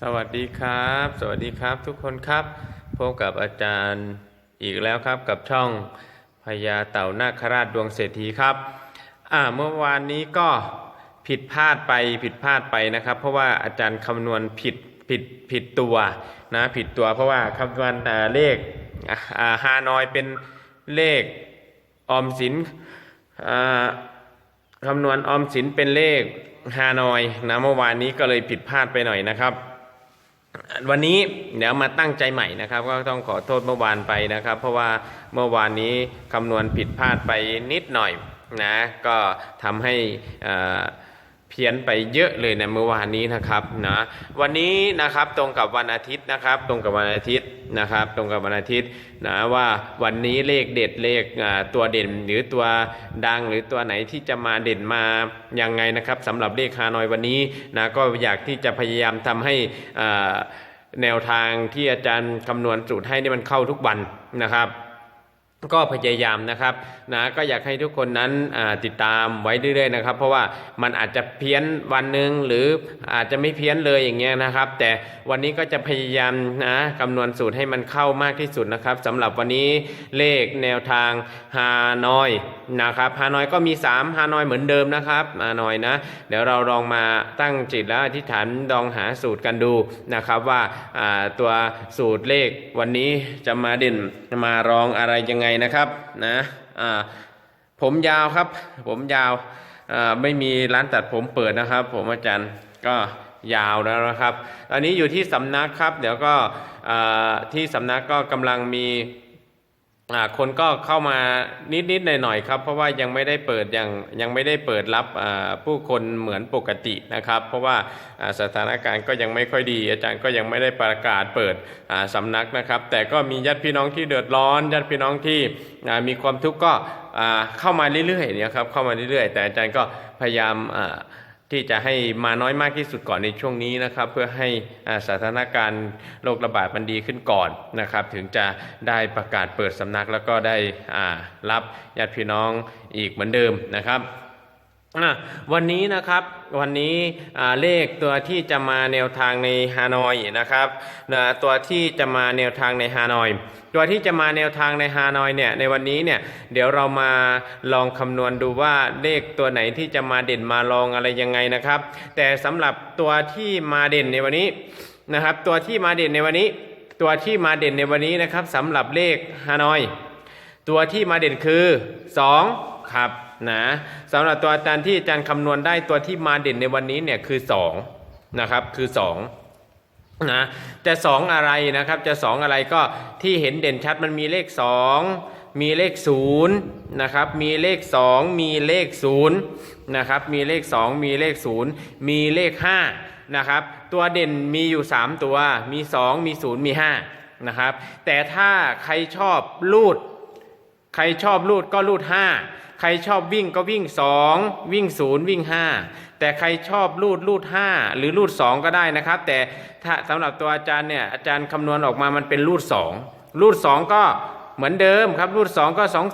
สวัสดีครับ สวัสดีครับทุกคนครับพบกับอาจารย์อีกแล้วครับกับช่องพญาเต่านาคราชดวงเศรษฐีครับอ่าเมื่อวานนี้ก็ผิดพลาดไปผิดพลาดไปนะครับ เพราะว่าอาจารย์คำนวณผิดผิดผิดตัวนะผิดตัวเพราะว่าคำนวณเลขฮานอยเป็นเลขออมสินอ่าคำนวณออมสินเป็นเลขฮานอยนะเมื่อวานนี้ก็เลยผิดพลาดไปหน่อยนะครับ วันนี้เดี๋ยวมาตั้งใจใหม่นะครับ ก็ต้องขอโทษเมื่อวานไปนะครับ เพราะว่าเมื่อวานนี้คำนวณผิดพลาดไปนิดหน่อยนะก็ทำให้อ่า เพี้ยนไปเยอะเลยในเมื่อวานนี้นะครับนะวันนี้นะครับตรงกับวันอาทิตย์นะครับ ตรงกับวันอาทิตย์นะครับ ตรงกับวันอาทิตย์นะว่าวันนี้เลขเด็ดเลขตัวเด่นหรือตัวดังหรือตัวไหนที่จะมาเด่นมายังไงนะครับสำหรับเลขฮานอยวันนี้นะก็อยากที่จะพยายามทำให้แนวทางที่อาจารย์คำนวณสูตรให้นี่มันเข้าทุกวันนะครับ ก็พยายามนะครับนะก็อยากให้ทุกคนนั้นติดตามไว้เรื่อยๆนะครับ เพราะว่ามันอาจจะเพี้ยนวันหนึ่งหรืออาจจะไม่เพี้ยนเลยอย่างเงี้ยนะครับ แต่วันนี้ก็จะพยายามนะคำนวณสูตรให้มันเข้ามากที่สุดนะครับสำหรับวันนี้เลขแนวทางฮานอยนะครับฮานอยก็มี3ฮานอยเหมือนเดิมนะครับฮานอยนะเดี๋ยวเราลองมาตั้งจิตแล้วอธิษฐานลองหาสูตรกันดูนะครับว่าตัวสูตรเลขวันนี้จะมาเด่นมารองอะไรยังไงนะครับนะอ่าผมยาวครับ ผมยาวอ่าไม่มีร้านตัดผมเปิดนะครับ ผมอาจารย์ก็ยาวแล้วนะครับ ตอนนี้อยู่ที่สำนักครับ เดี๋ยวก็ที่สำนักก็กำลังมี คนก็เข้ามานิดๆหน่อยๆครับ เพราะว่ายังไม่ได้เปิดยังยังไม่ได้เปิดรับผู้คนเหมือนปกตินะครับ เพราะว่าสถานการณ์ก็ยังไม่ค่อยดี อาจารย์ก็ยังไม่ได้ประกาศเปิดสำนักนะครับ แต่ก็มีญาติพี่น้องที่เดือดร้อนญาติพี่น้องที่มีความทุกข์ก็เข้ามาเรื่อยๆนี่ยครับเข้ามาเรื่อยๆ แต่อาจารย์ก็พยายามา ที่จะให้มาน้อยมากที่สุดก่อนในช่วงนี้นะครับ เพื่อให้สถานการณ์โรคระบาดมันดีขึ้นก่อนนะครับ ถึงจะได้ประกาศเปิดสำนักแล้วก็ได้รับญาติพี่น้องอีกเหมือนเดิมนะครับ วันนี้นะครับวันนี้เลขตัวที่จะมาแนวทางในฮานอยนะครับตัวที่จะมาแนวทางในฮานอย ตัวที่จะมาแนวทางในฮานอยเนี่ยในวันนี้เนี่ยเดี๋ยวเรามาลองคำนวณดูว่าเลขตัวไหนที่จะมาเด่นมาลองอะไรยังไงนะครับ แต่สำหรับตัวที่มาเด่นในวันนี้นะครับ ตัวที่มาเด่นในวันนี้ ตัวที่มาเด่นในวันนี้นะครับสำหรับเลขฮานอย ตัวที่มาเด่นคือ 2 ครับ นะสำหรับตัวอาจารย์ที่อาจารย์คำนวณได้ตัวที่มาเด่นในวันนี้เนี่ยคือ2นะครับคือ2นะจะสองอะไรนะครับจะสองอะไรก็ที่เห็นเด่นชัดมันมีเลขสองมีเลขศูนย์นะครับมีเลขสองมีเลขศูนย์นะครับมีเลขสองมีเลขศูนย์มีเลขห้านะครับตัวเด่นมีอยู่ 3 ตัวมี 2 มี 0 มี5นะครับแต่ถ้าใครชอบลูด ใครชอบลูดก็ลูดห้าใครชอบวิ่งก็วิ่งสองวิ่งศูนย์วิ่งห้าแต่ใครชอบลูดลูดห้าหรือลูดสองก็ได้นะครับ แต่ถ้าสำหรับตัวอาจารย์เนี่ยอาจารย์คำนวณออกมามันเป็นลูดสองลูดสองก็เหมือนเดิมครับ รูด2ก็ 2 0 2 1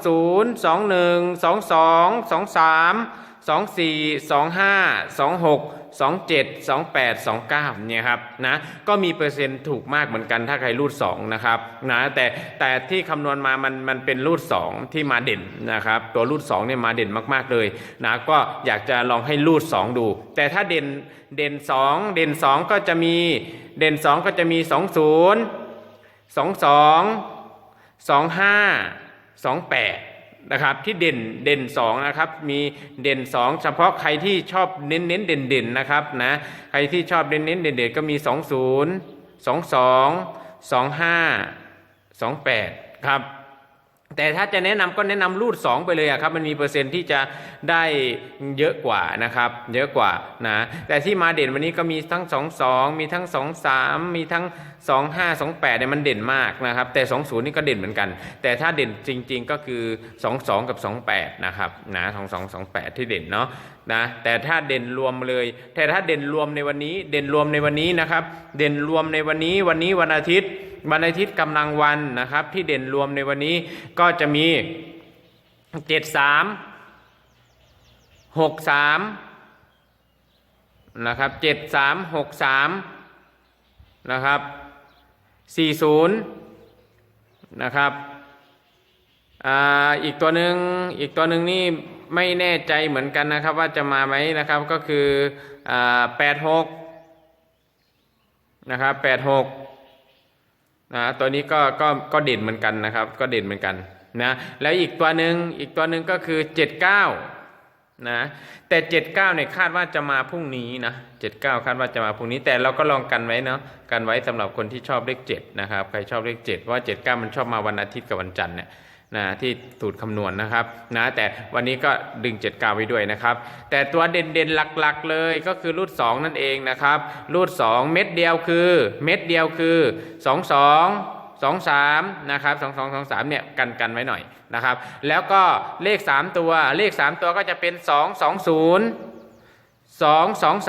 2 2 2 3 2 4 2 5 2 6 2 7 2 8 2 9เนี่ยครับนะก็มีเปอร์เซ็นต์ถูกมากเหมือนกันถ้าใครรูด2นะครับนะแต่แต่ที่คำนวณมามันมันเป็นรูด 2 ที่มาเด่นนะครับตัวรูด2เนี่ยมาเด่นมาก ๆเลยนะก็อยากจะลองให้รูด 2 ดู แต่ถ้าเด่นเด่น 2 เด่น 2 ก็จะมีเด่น 2 ก็จะมี 2 0 2 2 นะครับที่เด่นเด่นสองนะครับมีเด่นสองเฉพาะใครที่ชอบเน้นเน้นเด่นเด่นนะครับนะใครที่ชอบเน้นเน้นเด่นเด่นก็มีสองศูนย์สองสองสองห้าสองแปดครับ แต่ถ้าจะแนะนำก็แนะนำรูด 2 ไปเลยอะครับมันมีเปอร์เซ็นต์ที่จะได้เยอะกว่านะครับเยอะกว่านะแต่ที่มาเด่นวันนี้ก็มีทั้ง 2 2 มีทั้ง 2 3 มีทั้ง 2 5 2 8เนี่ยมันเด่นมากนะครับแต่ 2 0 นี่ก็เด่นเหมือนกัน แต่ถ้าเด่นจริง ๆ ก็คือ 2 2 กับ 2 8นะครับนะ2 2 2 8 ที่เด่นเนาะ นะแต่ถ้าเด่นรวมเลย แต่ถ้าเด่นรวมในวันนี้ เด่นรวมในวันนี้นะครับ เด่นรวมในวันนี้วันนี้วันอาทิตย์วันอาทิตย์กำลังวันนะครับ ที่เด่นรวมในวันนี้ก็จะมีเจ็ดสามหกสามนะครับเจ็ดสามหกสามนะครับ40นะครับอ่าอีกตัวหนึ่งอีกตัวหนึ่งนี่ ไม่แน่ใจเหมือนกันนะครับ ว่าจะมาไหมนะครับก็คือ86นะครับ86นะตัวนี้ก็ก็ก็เด่นเหมือนกันนะครับ ก็เด่นเหมือนกันนะแล้วอีกตัวหนึ่งอีกตัวหนึ่งก็คือ79นะแต่79เนี่ยคาดว่าจะมาพรุ่งนี้นะ79คาดว่าจะมาพรุ่งนี้แต่เราก็ลองกันไว้เนาะกันไว้สำหรับคนที่ชอบเลข7นะครับใครชอบเลข7เพราะว่า79มันชอบมาวันอาทิตย์กับวันจันทร์เนี่ย นะที่สูตรคำนวณนะครับนะแต่วันนี้ก็ดึง 79 ไว้ด้วยนะครับ แต่ตัวเด่นๆหลักๆเลยก็คือรูด2นั่นเองนะครับรูด2เม็ดเดียวคือเม็ดเดียวคือ 22 23นะครับ22 23เนี่ยกันกันไว้หน่อยนะครับ แล้วก็เลข 3 ตัวเลข 3 ตัวก็จะเป็น 2 20 2 2 3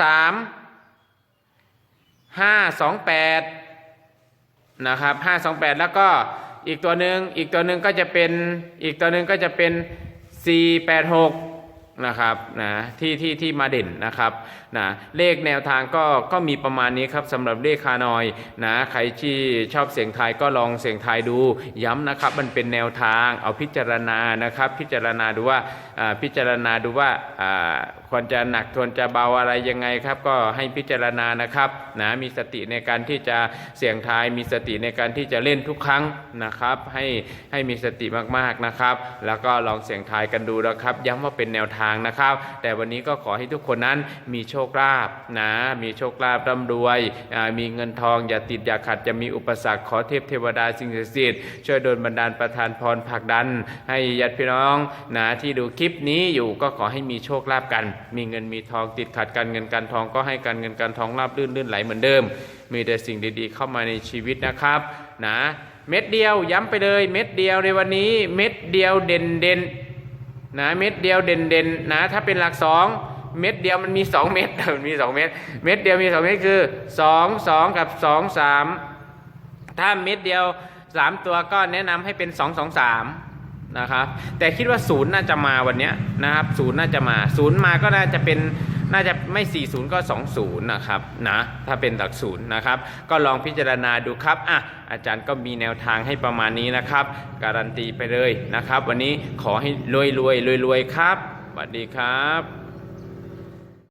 5 2 8นะครับ5 2 8 แล้วก็ อีกตัวหนึ่งอีกตัวหนึ่งก็จะเป็นอีกตัวหนึ่งก็จะเป็น 4 8 6 นะครับนะที่ที่ที่มาเด่นนะครับนะเลขแนวทางก็ก็มีประมาณนี้ครับสำหรับเลขคานอยนะใครที่ชอบเสียงไทยก็ลองเสียงไทยดูย้ำนะครับ มันเป็นแนวทางเอาพิจารณานะครับ พิจารณาดูว่าอ่าพิจารณาดูว่าอ่า ควรจะหนักควรจะเบาอะไรยังไงครับ ก็ให้พิจารณานะครับนะมีสติในการที่จะเสี่ยงทาย มีสติในการที่จะเล่นทุกครั้งนะครับ ให้ให้มีสติมากๆนะครับ แล้วก็ลองเสี่ยงทายกันดูนะครับ ย้ำว่าเป็นแนวทางนะครับ แต่วันนี้ก็ขอให้ทุกคนนั้นมีโชคลาภนะมีโชคลาภร่ำรวย มีเงินทองอย่าติดอย่าขัดจะมีอุปสรรคขอเทพเทวดาสิ่งศักดิ์สิทธิ์ช่วยโดนบันดาลประทานพรผลักดัน ให้ญาติพี่น้องนะที่ดูคลิปนี้อยู่ก็ขอให้มีโชคลาภกันมีเงินมีทองติดขัดการเงินการทองก็ให้การเงินการทองราบรื่นลื่นไหลเหมือนเดิม มีแต่สิ่งดีๆ เข้ามาในชีวิตนะครับนะเม็ดเดียวย้ำไปเลยเม็ดเดียวในวันนี้เม็ดเดียวเด่นเด่นนะเม็ดเดียวเด่นเด่นนะถ้าเป็นหลักสองเม็ดเดียวมันมีสองเม็ดมันมีสองเม็ดเม็ดเดียวมีสองเม็ดคือสองสองกับสองสามถ้าเม็ดเดียวสามตัวก็แนะนำให้เป็นสองสองสาม นะครับ แต่คิดว่าศูนย์น่าจะมาวันนี้นะครับศูนย์น่าจะมาศูนย์มาก็น่าจะเป็นน่าจะไม่ 40 ก็ 20 นะครับนะถ้าเป็นหลักศูนย์นะครับ ก็ลองพิจารณาดูครับอะอาจารย์ก็มีแนวทางให้ประมาณนี้นะครับ การันตีไปเลยนะครับ วันนี้ขอให้รวยรวยรวยรวยครับสวัสดีครับ